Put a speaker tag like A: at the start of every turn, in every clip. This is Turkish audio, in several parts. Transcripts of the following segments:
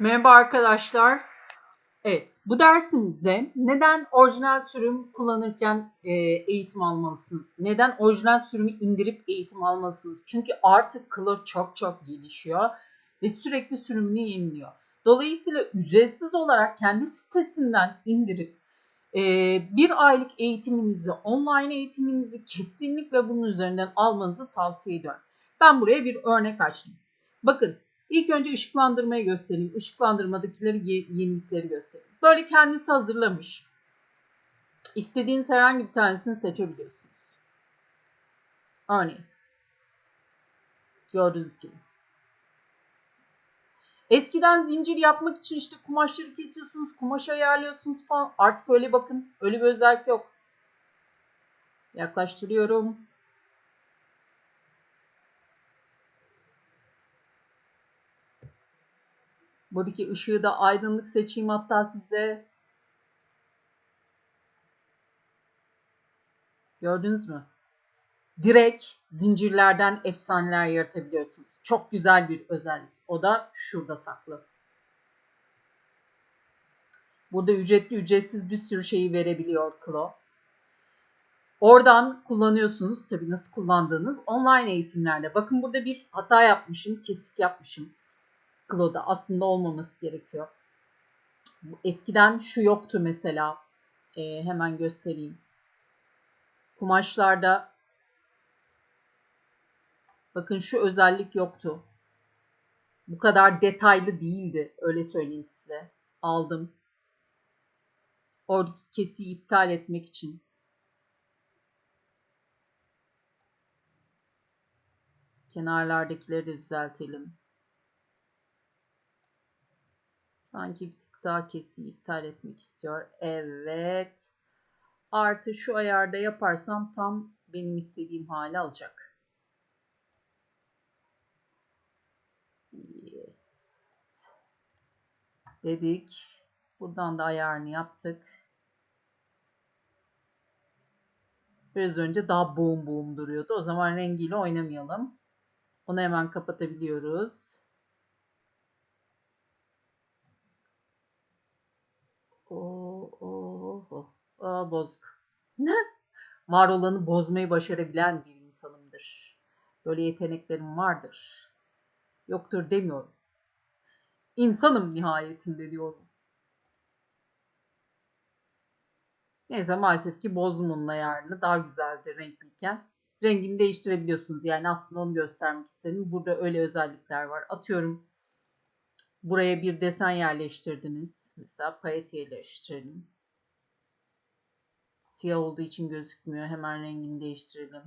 A: Merhaba arkadaşlar. Evet, bu dersimizde neden orijinal sürüm kullanırken e, eğitim almalısınız? Neden orijinal sürümü indirip eğitim almalısınız? Çünkü artık Cloud çok çok gelişiyor ve sürekli sürümünü yeniliyor. Dolayısıyla ücretsiz olarak kendi sitesinden indirip e, bir aylık eğitiminizi, online eğitiminizi kesinlikle bunun üzerinden almanızı tavsiye ediyorum. Ben buraya bir örnek açtım. Bakın İlk önce ışıklandırmayı göstereyim. Işıklandırmadakileri ye- yenilikleri göstereyim. Böyle kendisi hazırlamış. İstediğiniz herhangi bir tanesini seçebiliyorsunuz. Örneğin. Gördüğünüz gibi. Eskiden zincir yapmak için işte kumaşları kesiyorsunuz, kumaş ayarlıyorsunuz falan. Artık öyle bakın. Öyle bir özellik yok. Yaklaştırıyorum. Buradaki ışığı da aydınlık seçeyim hatta size. Gördünüz mü? Direkt zincirlerden efsaneler yaratabiliyorsunuz. Çok güzel bir özellik. O da şurada saklı. Burada ücretli ücretsiz bir sürü şeyi verebiliyor Klo. Oradan kullanıyorsunuz. Tabii nasıl kullandığınız online eğitimlerde. Bakın burada bir hata yapmışım. Kesik yapmışım. Claude'a aslında olmaması gerekiyor. Eskiden şu yoktu mesela. Ee, hemen göstereyim. Kumaşlarda bakın şu özellik yoktu. Bu kadar detaylı değildi. Öyle söyleyeyim size. Aldım. Oradaki kesiyi iptal etmek için. Kenarlardakileri de düzeltelim. Sanki bir tık daha kesiyi iptal etmek istiyor. Evet. Artı şu ayarda yaparsam tam benim istediğim hale alacak. Yes. Dedik. Buradan da ayarını yaptık. Biraz önce daha boom boom duruyordu. O zaman rengiyle oynamayalım. Onu hemen kapatabiliyoruz. Oo, oo, oo. Aa, bozuk. Var olanı bozmayı başarabilen bir insanımdır. Böyle yeteneklerim vardır. Yoktur demiyorum. İnsanım nihayetinde diyorum. Neyse maalesef ki bozdum onun ayarını. Daha güzeldir renkliyken. Rengini değiştirebiliyorsunuz. Yani aslında onu göstermek istedim. Burada öyle özellikler var. Atıyorum Buraya bir desen yerleştirdiniz. Mesela payet yerleştirelim. Siyah olduğu için gözükmüyor. Hemen rengini değiştirelim.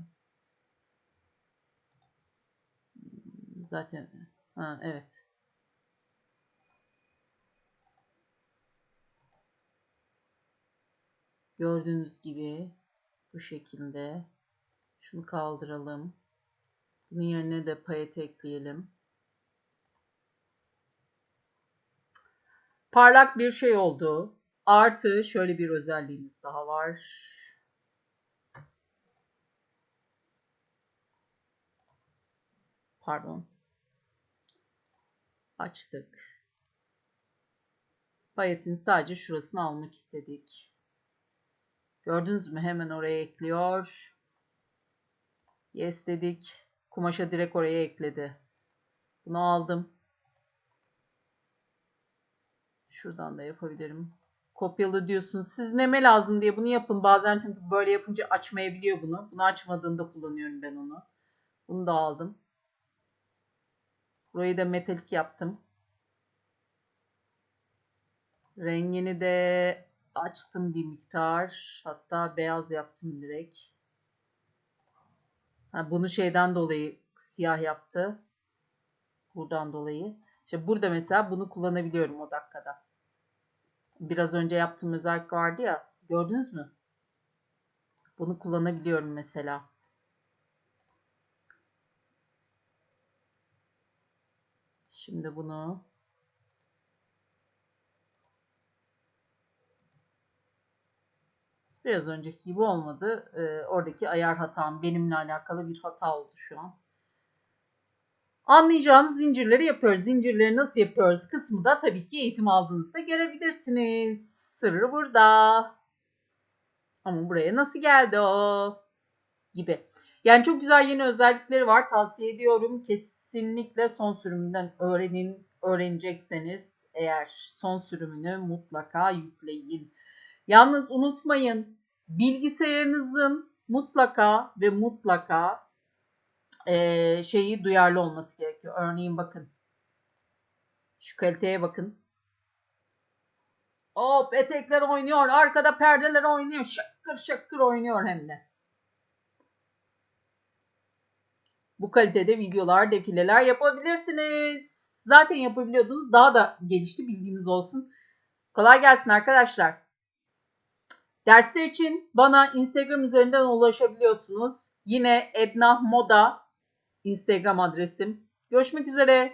A: Zaten ha, evet. Gördüğünüz gibi bu şekilde. Şunu kaldıralım. Bunun yerine de payet ekleyelim. Parlak bir şey oldu. Artı şöyle bir özelliğimiz daha var. Pardon. Açtık. Payetin sadece şurasını almak istedik. Gördünüz mü? Hemen oraya ekliyor. Yes dedik. Kumaşa direkt oraya ekledi. Bunu aldım. Şuradan da yapabilirim. Kopyalı diyorsun. Siz neme lazım diye bunu yapın. Bazen çünkü böyle yapınca açmayabiliyor bunu. Bunu açmadığında kullanıyorum ben onu. Bunu da aldım. Burayı da metalik yaptım. Rengini de açtım bir miktar. Hatta beyaz yaptım direkt. Ha, bunu şeyden dolayı siyah yaptı. Buradan dolayı. İşte burada mesela bunu kullanabiliyorum o dakikada. Biraz önce yaptığım özellik vardı ya. Gördünüz mü? Bunu kullanabiliyorum mesela. Şimdi bunu biraz önceki gibi olmadı. Ee, oradaki ayar hatam benimle alakalı bir hata oldu şu an. Anlayacağınız zincirleri yapıyoruz. Zincirleri nasıl yapıyoruz kısmı da tabii ki eğitim aldığınızda görebilirsiniz. Sırrı burada. Ama buraya nasıl geldi o? Gibi. Yani çok güzel yeni özellikleri var. Tavsiye ediyorum. Kesinlikle son sürümünden öğrenin. Öğrenecekseniz eğer son sürümünü mutlaka yükleyin. Yalnız unutmayın bilgisayarınızın mutlaka ve mutlaka eee, şeyi duyarlı olması gerekiyor. Örneğin bakın. Şu kaliteye bakın. Hop etekler oynuyor. Arkada perdeler oynuyor. Şakır şakır oynuyor hem de. Bu kalitede videolar, defileler yapabilirsiniz. Zaten yapabiliyordunuz. Daha da gelişti bilginiz olsun. Kolay gelsin arkadaşlar. Dersler için bana Instagram üzerinden ulaşabiliyorsunuz. Yine Edna Moda Instagram adresim. Görüşmek üzere.